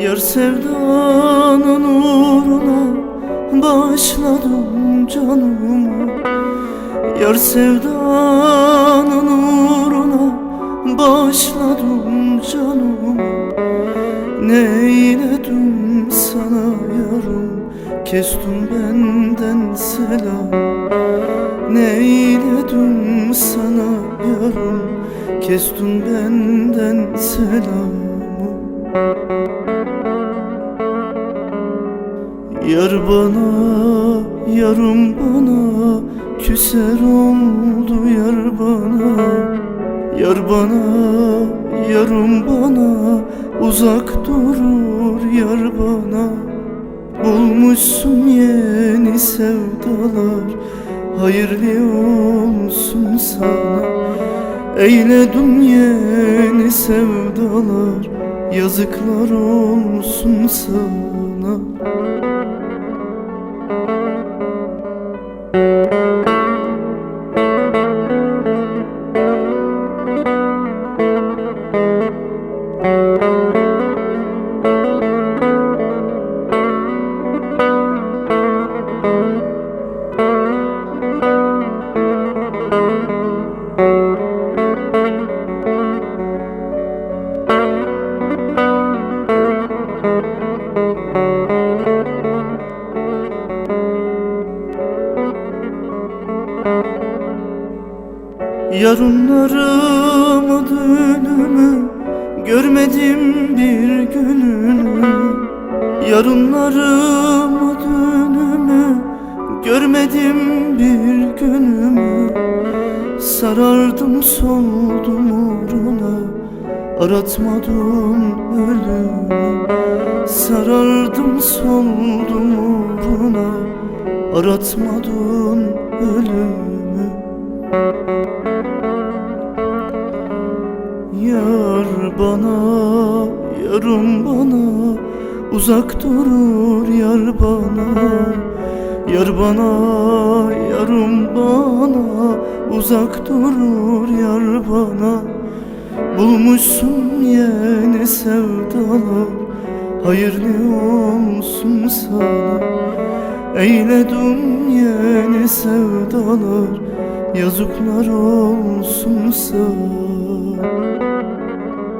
Yar sevdanın uğruna Bağışladım canımı Yar sevdanın uğruna Bağışladım canımı Ne eyledim sana yarım Kestim benden selam. Ne eyledim sana yarım Kestim benden selamı. Yar bana, yarım bana Küser oldu yar bana. Yar bana, yarım bana Uzak durur yar bana. Bulmuşsun yeni sevdalar Hayırlı olsun sana Eyledim yeni sevdalar Yazıklar olsun sana Yarınlarımı dönümü Görmedim bir gününü. Yarınlarımı dönümü Görmedim bir günümü. Sarardım soldum uğruna Aratmadım ölümü. Sarardım soldum uğruna Aratmadım ölümü Yar bana, yarım bana Uzak durur yar bana. Yar bana, yarım bana Uzak durur yar bana. Bulmuşsun yeni sevdalar Hayırlı olsun sana. Eyledim yeni sevdalar Yazıklar olsun sana